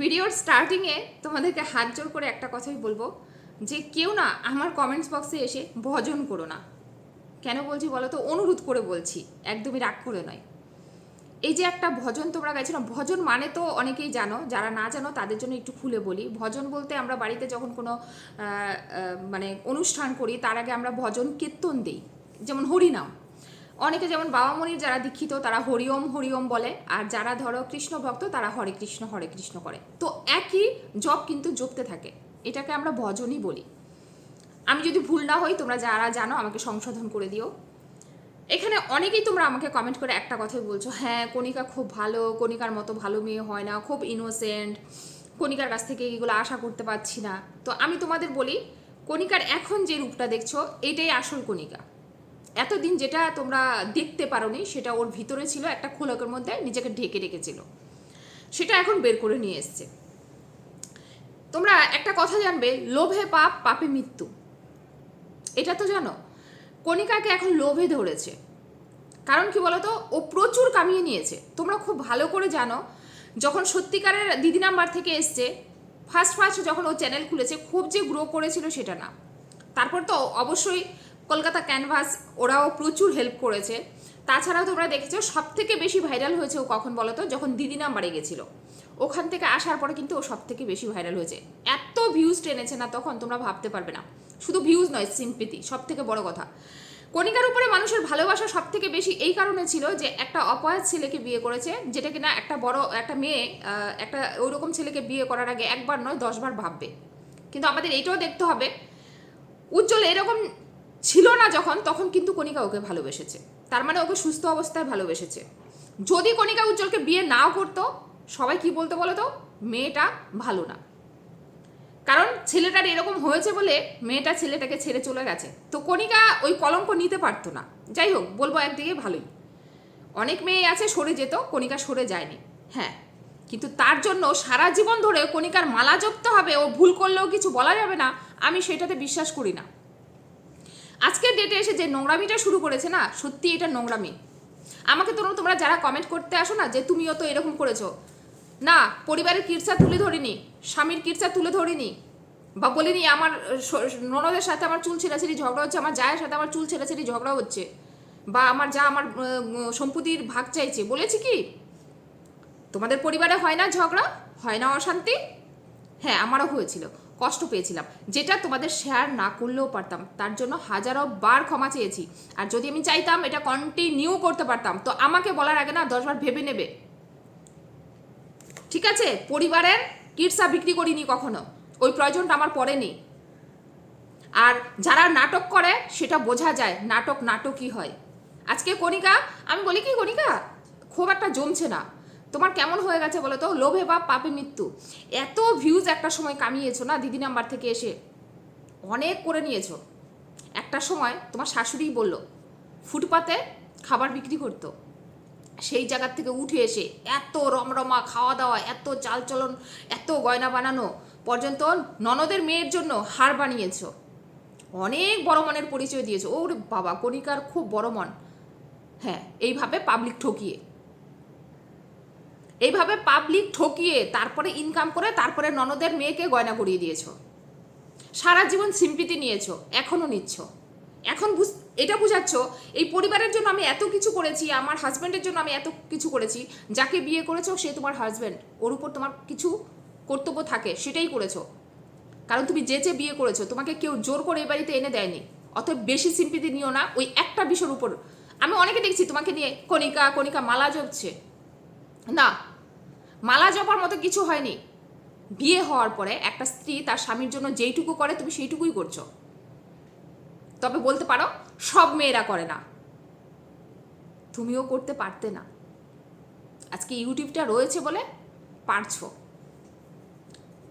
ভিডিওর স্টার্টিংয়ে তোমাদেরকে হাত জোর করে একটা কথাই বলব যে কেউ না আমার কমেন্টস বক্সে এসে ভজন করো না। কেন বলছি বলো তো? অনুরোধ করে বলছি, একদমই রাগ করে নয়। এই যে একটা ভজন তোমরা গাইছো না ভজন মানে তো অনেকেই জানো, যারা না জানো তাদের জন্য একটু খুলে বলি। ভজন বলতে আমরা বাড়িতে যখন কোনো মানে অনুষ্ঠান করি, তার আগে আমরা ভজন কীর্তন দিই, যেমন হরিনাম। অনেকে যেমন বাবা মনির যারা দীক্ষিত, তারা হরিওম হরিওম বলে, আর যারা ধরো কৃষ্ণ ভক্ত, তারা হরে কৃষ্ণ হরে কৃষ্ণ করে। তো একই জপ কিন্তু জপতে থাকে। এটাকে আমরা ভজনই বলি। আমি যদি ভুল না হই, তোমরা যারা জানো, আমাকে সংশোধন করে দিও। এখানে অনেকেই তোমরা আমাকে কমেন্ট করে একটা কথাই বলছো হ্যাঁ কণিকা খুব ভালো, কণিকার মতো ভালো মেয়ে হয় না, খুব ইনোসেন্ট কণিকার কাছ থেকে এগুলো আশা করতে পারছি না। তো আমি তোমাদের বলি, কণিকার এখন যে রূপটা দেখছ, এটাই আসল কণিকা। এতদিন যেটা তোমরা দেখতে পারোনি, সেটা ওর ভিতরে ছিল একটা খোলকের মধ্যে নিজেকে ঢেকে রেখেছিল। সেটা এখন বের করে নিয়ে এসছে। তোমরা একটা কথা জানবে, লোভে পাপ, পাপে মৃত্যু। এটা তো জানো, কণিকাকে এখন লোভে ধরেছে। কারণ কি বলতো, ও প্রচুর কামিয়ে নিয়েছে। তোমরা খুব ভালো করে জানো, যখন সত্যিকারের দিদি নাম্বার থেকে এসছে ফার্স্ট ফার্স্ট যখন ও চ্যানেল খুলেছে, খুব যে গ্রো করেছিল সেটা না। তারপর তো অবশ্যই কলকাতা ক্যানভাস ওরাও প্রচুর হেল্প করেছে। তাছাড়াও তোমরা দেখেছ সব থেকে বেশি ভাইরাল হয়েছে ও কখন বলো তো? যখন দিদি নাম্বারে গেছিল। ওখান থেকে আসার পরে কিন্তু ও সব থেকে বেশি ভাইরাল হয়েছে। এত ভিউজ টেনেছে না তখন, তোমরা ভাবতে পারবে না। শুধু ভিউজ নয় সিম্পিতি সব থেকে বড় কথা। কণিকার উপরে মানুষের ভালোবাসা সব থেকে বেশি এই কারণে ছিল যে, একটা অপয়াত ছেলেকে বিয়ে করেছে, যেটা কিনা একটা বড়, একটা মেয়ে একটা ওইরকম ছেলেকে বিয়ে করার আগে একবার নয়, দশবার ভাববে। কিন্তু আমাদের এইটাও দেখতে হবে, উজ্জ্বল এরকম ছিল না যখন, তখন কিন্তু কণিকা ওকে ভালোবেসেছে। তার মানে ওকে সুস্থ অবস্থায় ভালোবেসেছে। যদি কণিকা উজ্জ্বলকে বিয়ে নাও করতো, সবাই কি বলতো বলো তো? মেয়েটা ভালো না। কারণ ছেলেটার এরকম হয়েছে বলে মেয়েটা ছেলেটাকে ছেড়ে চলে গেছে। তো কণিকা ওই কলঙ্ক নিতে পারতো না। যাই হোক, বলব একদিকে ভালোই। অনেক মেয়ে আছে, সরে যেত, কণিকা সরে যায়নি। হ্যাঁ কিন্তু তার জন্য সারা জীবন ধরে কণিকার মালা জপতে হবে ও ভুল করলেও কিছু বলা যাবে না, আমি সেটাতে বিশ্বাস করি না। আজকের ডেটে এসে যে নোংরামিটা শুরু করেছে না, সত্যি এটা নোংরামি। আমাকে তোমরা তোমরা যারা কমেন্ট করতে আসো না যে তুমিও তো এরকম করেছ। না, পরিবারের কিরসা তুলে ধরিনি, স্বামীর কিরসা তুলে ধরিনি, বা বলিনি আমার ননদের সাথে আমার চুল ছেঁড়াছেড়ি ঝগড়া হচ্ছে, আমার জায়ের সাথে আমার চুল ছেঁড়াছেড়ি ঝগড়া হচ্ছে, বা আমার যা আমার সম্পত্তির ভাগ চাইছে, বলেছি কি? তোমাদের পরিবারে হয় না ঝগড়া? হয় না অশান্তি? হ্যাঁ আমারও হয়েছিল। কষ্ট পেয়েছিলাম। যেটা তোমাদের শেয়ার না করলেও পারতাম। তার জন্য হাজারো বার ক্ষমা চেয়েছি। আর যদি আমি চাইতাম এটা কন্টিনিউ করতে পারতাম, তো আমাকে বলার আগে না দশবার ভেবে নেবে। ঠিক আছে? পরিবারের কিটসা বিক্রি করিনি কখনো। ওই প্রয়োজনটা আমার পড়েনি। আর যারা নাটক করে, সেটা বোঝা যায় নাটক নাটকই হয়। আজকে কণিকা, আমি বলি কি কণিকা? খুব একটা জমছে না। তোমার কেমন হয়ে গেছে বলো তো? লোভে বা পাপে মৃত্যু। এত ভিউজ একটা সময় কামিয়েছো না দিদি নাম্বার থেকে এসে? অনেক করে নিয়েছো। একটা সময় তোমার শাশুড়িই বলল, ফুটপাতে খাবার বিক্রি করতো। সেই জায়গার থেকে উঠে এসে এত রমরমা খাওয়া দাওয়া, এত চালচলন এত গয়না বানানো পর্যন্ত ননদের মেয়ের জন্য হার বানিয়েছো। অনেক বড় মনের পরিচয় দিয়েছ। ওরে বাবা, কণিকার খুব বড় মন। হ্যাঁ এইভাবে পাবলিক ঠকিয়ে। এইভাবে পাবলিক ঠকিয়ে তারপরে ইনকাম করে তারপরে ননদের মেয়েকে গয়না করিয়ে দিয়েছ। সারা জীবন সিম্পিতি নিয়েছো, এখনও নিচ্ছ। এখন বুঝ, এটা বুঝাচ্ছ, এই পরিবারের জন্য আমি এত কিছু করেছি, আমার হাজব্যান্ডের জন্য আমি এত কিছু করেছি, যাকে বিয়ে করেছ সে তোমার হাজব্যান্ড ওর উপর তোমার কিছু কর্তব্য থাকে, সেটাই করেছ। কারণ তুমি যে যে বিয়ে করেছ, তোমাকে কেউ জোর করে এই বাড়িতে এনে দেয়নি। অতএব বেশি সিম্পিতি নিও না, ওই একটা বিষয়ের উপর। আমি অনেকে দেখছি তোমাকে নিয়ে কণিকা কণিকা মালা জপছে। না মালা জপার মতো কিছু হয়নি। বিয়ে হওয়ার পরে একটা স্ত্রী তার স্বামীর জন্য যেইটুকু করে, তুমি সেইটুকুই করছ। তবে বলতে পারো, সব মেয়েরা করে না। তুমিও করতে পারতে না। আজকে ইউটিউবটা রয়েছে বলে পারছ।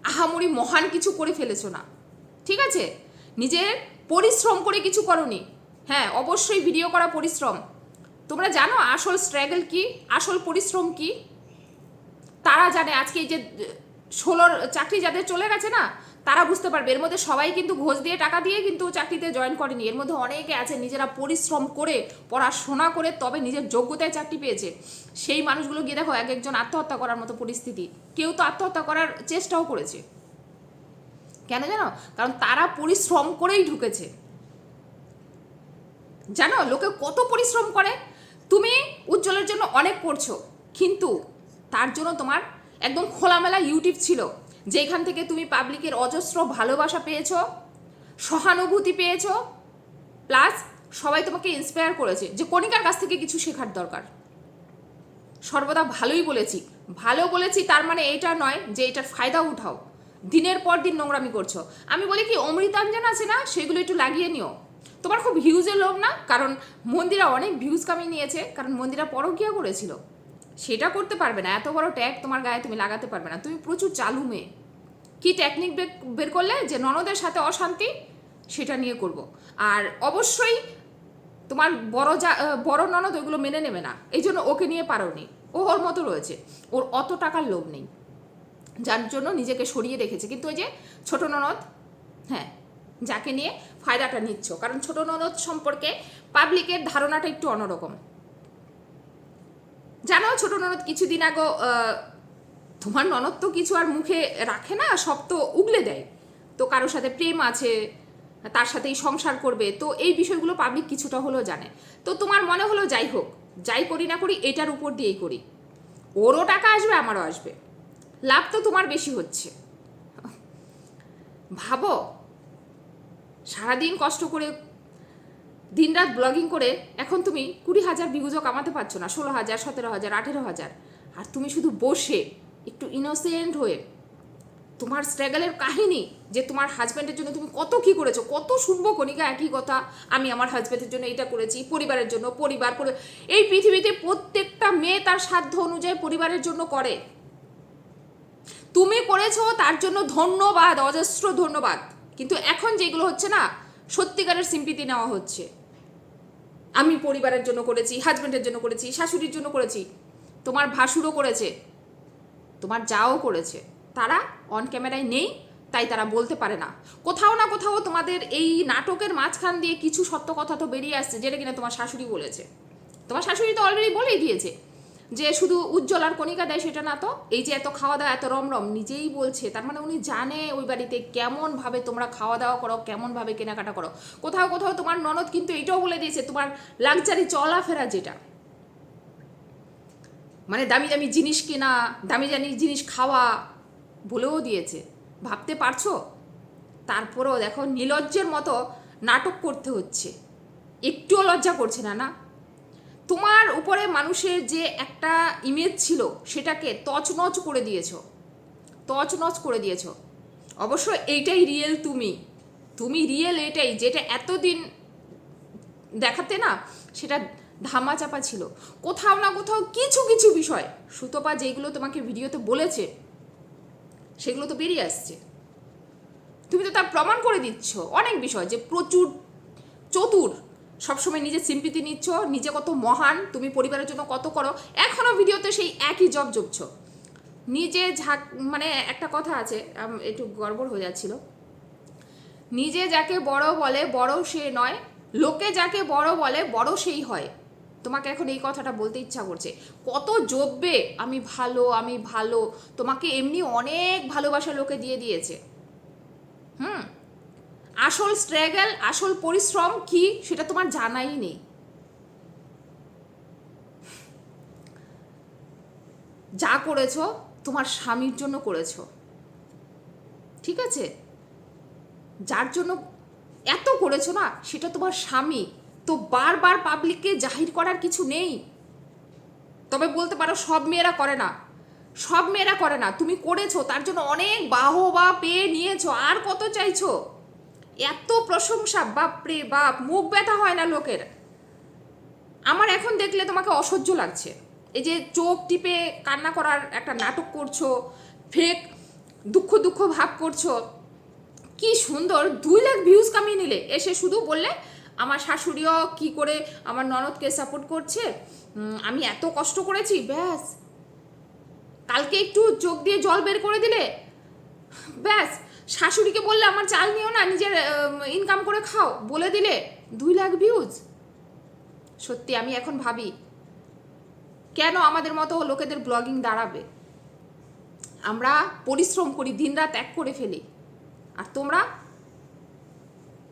আহামরি মহান কিছু করে ফেলেছো না। ঠিক আছে? নিজের পরিশ্রম করে কিছু করনি। হ্যাঁ অবশ্যই ভিডিও করা পরিশ্রম। তোমরা জানো আসল স্ট্রাগল কি? আসল পরিশ্রম কি? তারা জানে আজকে এই যে ষোলোর চাকরি যাদের চলে গেছে না, তারা বুঝতে পারবে। এর মধ্যে সবাই কিন্তু ঘোষ দিয়ে টাকা দিয়ে কিন্তু চাকরিতে জয়েন করেনি। এর মধ্যে অনেকে আছে, নিজেরা পরিশ্রম করে, পড়াশোনা করে, তবে নিজের যোগ্যতায় চাকরি পেয়েছে। সেই মানুষগুলো গিয়ে দেখো, এক একজন আত্মহত্যা করার মতো পরিস্থিতি। কেউ তো আত্মহত্যা করার চেষ্টাও করেছে। কেন জানো? কারণ তারা পরিশ্রম করেই ঢুকেছে। জানো? লোকে কত পরিশ্রম করে? তুমি উজ্জ্বলের জন্য অনেক করছ। কিন্তু তার জন্য তোমার একদম খোলামেলা ইউটিউব ছিল, যেখান থেকে তুমি পাবলিকের অজস্র ভালোবাসা পেয়েছ, সহানুভূতি পেয়েছ, প্লাস সবাই তোমাকে ইন্সপায়ার করেছে যে কণিকার কাছ থেকে কিছু শেখার দরকার। সর্বদা ভালোই বলেছি, ভালো বলেছি তার মানে এটা নয় যে এটার ফায়দা উঠাও, দিনের পর দিন নোংরামি করছ। আমি বলি কি, অমৃতাঞ্জন আছে না, সেগুলো একটু লাগিয়ে নিও। তোমার খুব হিউজের লোভ না? কারণ মন্দিরা অনেক ভিউজ কামিয়ে নিয়েছে, কারণ মন্দিরা পরকিয়া করেছিল। সেটা করতে পারবে না। এত বড় ট্যাগ তোমার গায়ে তুমি লাগাতে পারবে না। তুমি প্রচুর চালু মেয়ে। কি টেকনিক বের করলে যে ননদের সাথে অশান্তি, সেটা নিয়ে করব। আর অবশ্যই তোমার বড় যা বড় ননদ ওইগুলো মেনে নেবে না। এই জন্য ওকে নিয়ে পারোনি। ও ওর মতো রয়েছে। ওর অত টাকার লোভ নেই। যার জন্য নিজেকে সরিয়ে রেখেছে। কিন্তু ওই যে ছোট ননদ হ্যাঁ যাকে নিয়ে ফায়দাটা নিচ্ছ। কারণ ছোট ননদ সম্পর্কে পাবলিকের ধারণাটা একটু অন্যরকম। জানো ছোট ননদ, কিছুদিন আগে তোমার ননদ তো কিছু আর মুখে রাখে না, সব তো উগলে দেয়। তো কারোর সাথে প্রেম আছে, তার সাথেই সংসার করবে, তো এই বিষয়গুলো পাবলিক কিছুটা হলেও জানে। তো তোমার মনে হলো যাই হোক, যাই করি না করি, এটার উপর দিয়েই করি। ওরও টাকা আসবে, আমারও আসবে। লাভ তো তোমার বেশি হচ্ছে। ভাবো, সারাদিন কষ্ট করে দিনরাত ব্লগিং করে এখন তুমি কুড়ি হাজার ভিউজও কামাতে পারছ না, ষোলো হাজার, সতেরো হাজার, আঠেরো হাজার। আর তুমি শুধু বসে একটু ইনোসেন্ট হয়ে তোমার স্ট্রাগলের কাহিনী যে তোমার হাজব্যান্ডের জন্য তুমি কত কি করেছ, কত শুনব কণিকা একই কথা, আমি আমার হাজব্যান্ডের জন্য এটা করেছি, পরিবারের জন্য, পরিবার করে, এই পৃথিবীতে প্রত্যেকটা মেয়ে তার সাধ্য অনুযায়ী পরিবারের জন্য করে। তুমি করেছ তার জন্য ধন্যবাদ, অজস্র ধন্যবাদ। কিন্তু এখন যেগুলো হচ্ছে না, সত্যিকারের সিম্পিতি নেওয়া হচ্ছে। আমি পরিবারের জন্য করেছি হাজব্যান্ডের জন্য করেছি, শাশুড়ির জন্য করেছি, তোমার ভাসুরও করেছে, তোমার যাও করেছে। তারা অন ক্যামেরায় নেই, তাই তারা বলতে পারে না। কোথাও না কোথাও তোমাদের এই নাটকের মাঝখান দিয়ে কিছু সত্য কথা তো বেরিয়ে আসছে, যেটা কিনা তোমার শাশুড়ি বলেছে। তোমার শাশুড়ি তো অলরেডি বলেই দিয়েছে। যে শুধু উজ্জ্বল আর কণিকা দেয় সেটা না তো? এই যে এত খাওয়া দাওয়া, এত রমরম, নিজেই বলছে। তার মানে উনি জানে ওই বাড়িতে কেমন ভাবে তোমরা খাওয়া দাওয়া করো কেমন ভাবে কেনাকাটা করো। কোথাও কোথাও তোমার ননদ কিন্তু এটাও বলে দিয়েছে, তোমার লাক্সারি চলাফেরা যেটা। মানে দামি দামি জিনিস কেনা, দামি দামি জিনিস খাওয়া বলেও দিয়েছে। ভাবতে পারছ? তারপরেও দেখো, নিলজ্জের মতো নাটক করতে হচ্ছে। একটুও লজ্জা করছে না না? তোমার উপরে মানুষের যে একটা ইমেজ ছিল, সেটাকে তছনছ করে দিয়েছ। তছনছ করে দিয়েছ। অবশ্য এইটাই রিয়েল তুমি। তুমি রিয়েল এটাই, যেটা এতদিন দেখাতে না, সেটা ধামাচাপা ছিল। কোথাও না কোথাও কিছু কিছু বিষয়, সুতপা যেগুলো তোমাকে ভিডিওতে বলেছে, সেগুলো তো বেরিয়ে আসছে। তুমি তো তার প্রমাণ করে দিচ্ছ। অনেক বিষয়, যে প্রচুর চতুর সবসময় নিজে সিম্পিতি নিচ্ছ, নিজে কত মহান, তুমি পরিবারের জন্য কত করো, এখনও ভিডিওতে সেই একই জব জবছ নিজে ঝাঁক মানে একটা কথা আছে একটু গড়বড় হয়ে যাচ্ছিল। নিজে যাকে বড় বলে, বড় সে নয়, লোকে যাকে বড় বলে, বড় সেই হয়। তোমাকে এখন এই কথাটা বলতে ইচ্ছা করছে। কত জব্বে আমি ভালো আমি ভালো, তোমাকে এমনি অনেক ভালোবাসা লোকে দিয়ে দিয়েছে। হুম? আসল স্ট্রাগল আসল পরিশ্রম কি সেটা তোমার জানাই নেই। যা করেছ তোমার স্বামীর জন্য করেছ। ঠিক আছে? যার জন্য এত করেছ না, সেটা তোমার স্বামী। তো বারবার পাবলিককে জাহির করার কিছু নেই। তবে বলতে পারো সব মেয়েরা করে না। সব মেয়েরা করে না। তুমি করেছ, তার জন্য অনেক বাহবা পেয়ে নিয়েছো। আর কত চাইছো? এত প্রশংসা, বাপরে বাপ, মুখ ব্যথা হয় না লোকের। আমার এখন দেখলে তোমাকে অসহ্য লাগছে। এই যে চোখ টিপে কান্না করার একটা নাটক করছ ফেক দুঃখ দুঃখ ভাব করছ, কি সুন্দর, দুই লাখ ভিউজ কামিয়ে নিলে। এসে শুধু বললে, আমার শাশুড়িও কি করে আমার ননদকে সাপোর্ট করছে? আমি এত কষ্ট করেছি, ব্যাস। কালকে একটু চোখ দিয়ে জল বের করে দিলে? ব্যাস শাশুড়িকে বললে, আমার চাল নিও না, নিজের ইনকাম করে খাও। বলে দিলে, দুই লাখ ভিউজ সত্যি, আমি এখন ভাবি, কেন আমাদের মতো লোকেদের ব্লগিং দাঁড়াবে? আমরা পরিশ্রম করি, দিনরাত এক করে ফেলি। আর তোমরা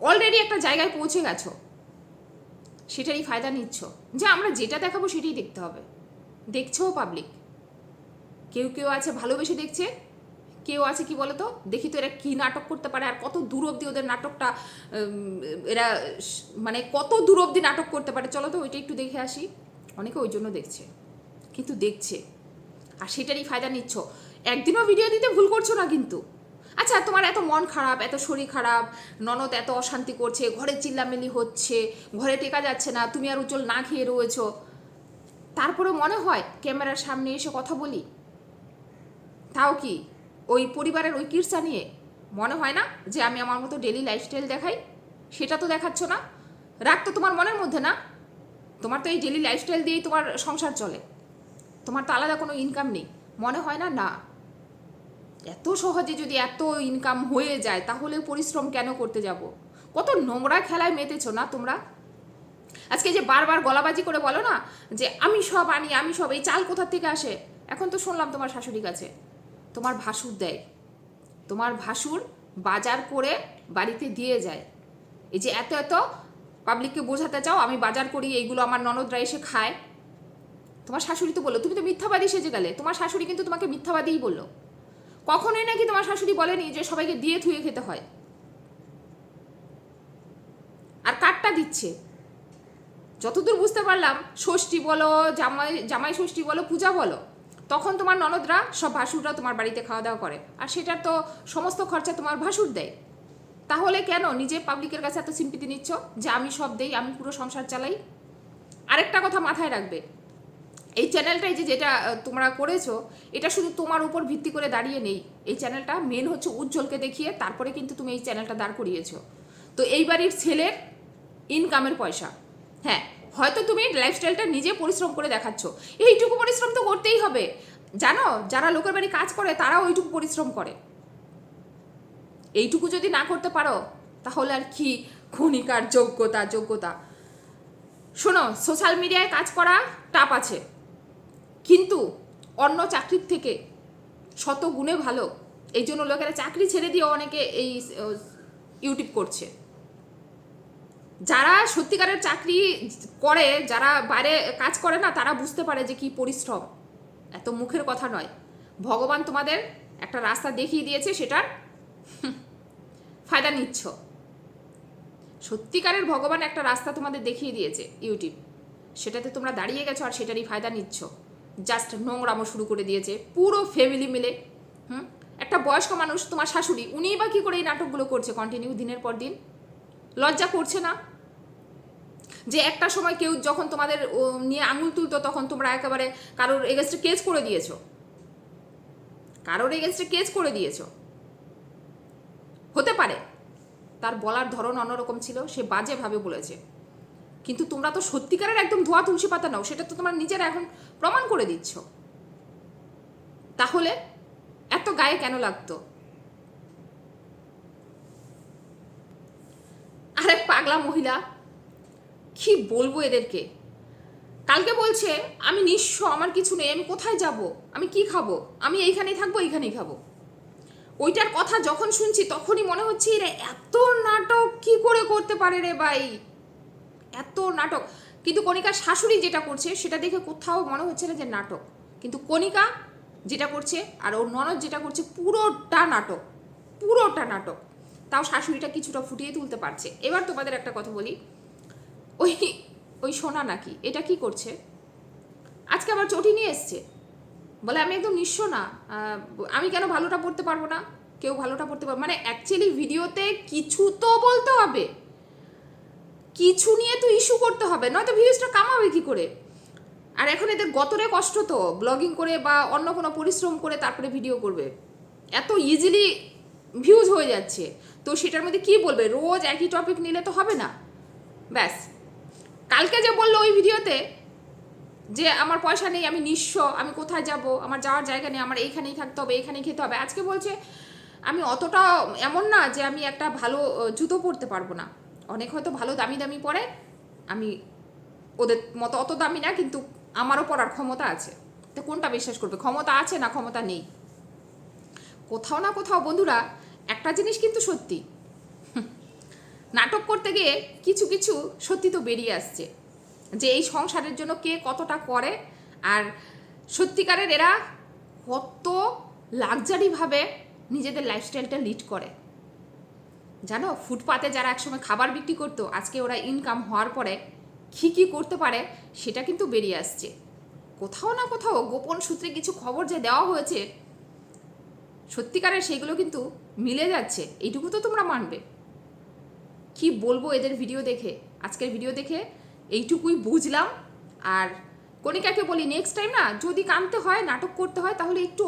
অলরেডি একটা জায়গায় পৌঁছে গেছো, সেটারই ফায়দা নিচ্ছ। যে আমরা যেটা দেখাবো, সেটাই দেখতে হবে। দেখছেও পাবলিক কেউ কেউ আছে, ভালোবেসে দেখছে কেউ আছে কি বলতো? দেখি তো এরা কি নাটক করতে পারে আর কত দূর অবধি ওদের নাটকটা এরা মানে কত দূর অবধি নাটক করতে পারে? চলো তো ওইটা একটু দেখে আসি। অনেকে ওই জন্য দেখছে, কিন্তু দেখছে। আর সেটারই ফায়দা নিচ্ছ। একদিনও ভিডিও দিতে ভুল করছ না কিন্তু। আচ্ছা তোমার এত মন খারাপ, এত শরীর খারাপ, ননদ এত অশান্তি করছে, ঘরে চিল্লামিল্লি হচ্ছে, ঘরে টেকা যাচ্ছে না, তুমি আর উজ্জ্বল না খেয়ে রয়েছো। তারপরে মনে হয় ক্যামেরার সামনে এসে কথা বলি? তাও কি? ওই পরিবারের ওই কিরসা নিয়ে মনে হয় না যে আমি আমার মতো ডেলি লাইফস্টাইল দেখাই? সেটা তো দেখাচ্ছ না। রাগ তো তোমার মনের মধ্যে না? তোমার তো এই ডেলি লাইফস্টাইল দিয়েই তোমার সংসার চলে। তোমার তো আলাদা কোনো ইনকাম নেই। মনে হয় না? না। এত সহজে যদি এত ইনকাম হয়ে যায়, তাহলে পরিশ্রম কেন করতে যাব? কত নোংরা খেলায় মেতেছো না তোমরা? আজকে যে বারবার গলাবাজি করে বলো না যে, আমি সব আনি, আমি সব। এই চাল কোথার থেকে আসে? এখন তো শুনলাম তোমার শাশুড়ি কাছে। তোমার ভাসুর দেয়। তোমার ভাসুর বাজার করে বাড়িতে দিয়ে যায়। এই যে এত এত পাবলিককে বোঝাতে চাও, আমি বাজার করি, এইগুলো আমার ননদরা এসে খায়। তোমার শাশুড়ি তো বলল, তুমি তো মিথ্যাবাদী সেজে গেলে। তোমার শাশুড়ি কিন্তু তোমাকে মিথ্যাবাদীই বলল। কখনোই নাকি তোমার শাশুড়ি বলেনি যে সবাইকে দিয়ে থুয়ে খেতে হয়? আর কাঠটা দিচ্ছে। যতদূর বুঝতে পারলাম, ষষ্ঠী বলো, জামাই জামাই ষষ্ঠী বলো, পূজা বলো তখন তোমার ননদরা সব ভাসুররা তোমার বাড়িতে খাওয়া দাওয়া করে। আর সেটার তো সমস্ত খরচা তোমার ভাসুর দেয়। তাহলে কেন নিজে পাবলিকের কাছে এত সিম্পিতি নিচ্ছ যে আমি সব দেই, আমি পুরো সংসার চালাই? আরেকটা কথা মাথায় রাখবে। এই চ্যানেলটাই যে যেটা তোমরা করেছ, এটা শুধু তোমার উপর ভিত্তি করে দাঁড়িয়ে নেই। এই চ্যানেলটা মেন হচ্ছে উজ্জ্বলকে দেখিয়ে তারপরে কিন্তু তুমি এই চ্যানেলটা দাঁড় করিয়েছো। তো এই বাড়ির ছেলের ইনকামের পয়সা। হ্যাঁ হয়তো তুমি লাইফস্টাইলটা নিজে পরিশ্রম করে দেখাচ্ছ। এইটুকু পরিশ্রম তো করতেই হবে। জানো, যারা লোকের বাড়ি কাজ করে তারা ওইটুকু পরিশ্রম করে। এইটুকু যদি না করতে পারো, তাহলে আর কি ক্ষণিকার যোগ্যতা যোগ্যতা। শোনো সোশ্যাল মিডিয়ায় কাজ করা টাপ আছে। কিন্তু অন্য চাকরির থেকে শত গুণে ভালো। এই জন্য লোকেরা চাকরি ছেড়ে দিয়ে অনেকে এই ইউটিউব করছে। যারা সত্যিকারের চাকরি করে, যারা বাইরে কাজ করে না, তারা বুঝতে পারে যে কি পরিশ্রম। এত মুখের কথা নয়। ভগবান তোমাদের একটা রাস্তা দেখিয়ে দিয়েছে, সেটার ফায়দা নিচ্ছ। সত্যিকারের ভগবান একটা রাস্তা তোমাদের দেখিয়ে দিয়েছে ইউটিউব। সেটাতে তোমরা দাঁড়িয়ে গেছো আর সেটারই ফায়দা নিচ্ছ। জাস্ট নোংরামো শুরু করে দিয়েছে পুরো ফ্যামিলি মিলে। হুম? একটা বয়স্ক মানুষ, তোমার শাশুড়ি, উনিই বা কী করে এই নাটকগুলো করছে? কন্টিনিউ দিনের পর দিন। লজ্জা করছে না? যে একটা সময় কেউ যখন তোমাদের নিয়ে আঙুল তুলতো, তখন তোমরা একেবারে কারোর এগেনস্টে কেস করে দিয়েছ। কারোর এগেনস্টে কেস করে দিয়েছ। হতে পারে। তার বলার ধরন অন্যরকম ছিল, সে বাজেভাবে বলেছে। কিন্তু তোমরা তো সত্যিকারের একদম ধোয়া তুলসী পাতা নাও, সেটা তো তোমার নিজেরা এখন প্রমাণ করে দিচ্ছ। তাহলে এত গায়ে কেন লাগতো? আরেক পাগলা মহিলা কি বলব এদেরকে? কালকে বলছে, আমি নিঃস্ব, আমার কিছু নেই, আমি কোথায় যাব? আমি কি খাব? আমি এইখানেই থাকব, এইখানেই খাব। ওইটার কথা যখন শুনছি, তখনই মনে হচ্ছে রে এত নাটক কি করে করতে পারে রে ভাই? এত নাটক। কিন্তু কণিকার শাশুড়ি যেটা করছে, সেটা দেখে কোথাও মনে হচ্ছে না যে নাটক। কিন্তু কণিকা যেটা করছে আর ওর ননদ যেটা করছে, পুরোটা নাটক পুরোটা নাটক। তাও শাশুড়িটা কিছুটা ফুটিয়ে তুলতে পারছে। এবার তোমাদের একটা কথা বলি। ওই ওই সোনা নাকি, এটা কি করছে? আজকে আবার চটি নিয়ে এসছে। বলে, আমি একদম নিঃস্ব না। আমি কেন ভালোটা পড়তে পারব না? কেউ ভালোটা পড়তে পারব মানে অ্যাকচুয়ালি ভিডিওতে কিছু তো বলতে হবে। কিছু নিয়ে তো ইস্যু করতে হবে। নয়তো ভিউজটা কামাবে কি করে? আর এখন এদের গতরে কষ্ট তো। ব্লগিং করে বা অন্য কোনো পরিশ্রম করে তারপরে ভিডিও করবে। এত ইজিলি ভিউজ হয়ে যাচ্ছে। তো সেটার মধ্যে কি বলবে? রোজ একই টপিক নিলে তো হবে না। ব্যাস। কালকে যে বলল ওই ভিডিওতে যে আমার পয়সা নেই, আমি নিঃস্ব, আমি কোথায় যাব? আমার যাওয়ার জায়গা নেই, আমার এইখানেই থাকতে হবে, এইখানেই খেতে হবে। আজকে বলছে, আমি অতটা এমন না যে আমি একটা ভালো জুতো পরতে পারব না। অনেক হয়তো ভালো দামি দামি পরে, আমি ওদের মতো অত দামি না, কিন্তু আমারও পড়ার ক্ষমতা আছে। তো কোনটা বিশ্বাস করবে? ক্ষমতা আছে না ক্ষমতা নেই? কোথাও না কোথাও বন্ধুরা, একটা জিনিস কিন্তু সত্যি নাটক করতে গিয়ে কিছু কিছু সত্যি তো বেরিয়ে আসছে। যে এই সংসারের জন্য কে কতটা করে আর সত্যিকারের এরা কত লাক্সারিভাবে নিজেদের লাইফস্টাইলটা লিড করে। জানো, ফুটপাতে যারা একসময় খাবার বিক্রি করতো, আজকে ওরা ইনকাম হওয়ার পরে কী কী করতে পারে সেটা কিন্তু বেরিয়ে আসছে। কোথাও না কোথাও গোপন সূত্রে কিছু খবর যে দেওয়া হয়েছে, সত্যিকারের সেগুলো কিন্তু মিলে যাচ্ছে। এইটুকু তো তোমরা মানবে। কি বলব এদের ভিডিও দেখে? আজকের ভিডিও দেখে এইটুকুই বুঝলাম। আর কণিকাকে বলি নেক্সট টাইম না, যদি কানতে হয়, নাটক করতে হয়, তাহলে একটু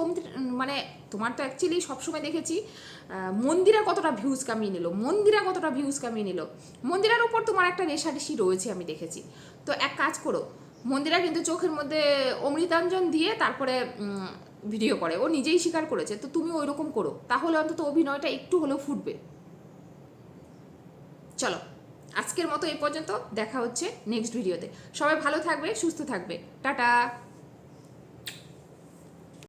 মানে তোমার তো অ্যাকচুয়ালি সবসময় দেখেছি মন্দিরা কতটা ভিউজ কামিয়ে নিল, মন্দিরা কতটা ভিউজ কামিয়ে নিল। মন্দিরার উপর তোমার একটা রেশারেশি রয়েছে আমি দেখেছি। তো এক কাজ করো, মন্দিরা কিন্তু চোখের মধ্যে অমৃতাঞ্জন দিয়ে তারপরে ভিডিও করে। ও নিজেই স্বীকার করেছে, তো তুমি ওই রকম করো। তাহলে অন্তত অভিনয়টা একটু হলেও ফুটবে। চলো, আজকের মতো এই পর্যন্ত, দেখা হচ্ছে নেক্সট ভিডিওতে সবাই ভালো থাকবে, সুস্থ থাকবে। টাটা!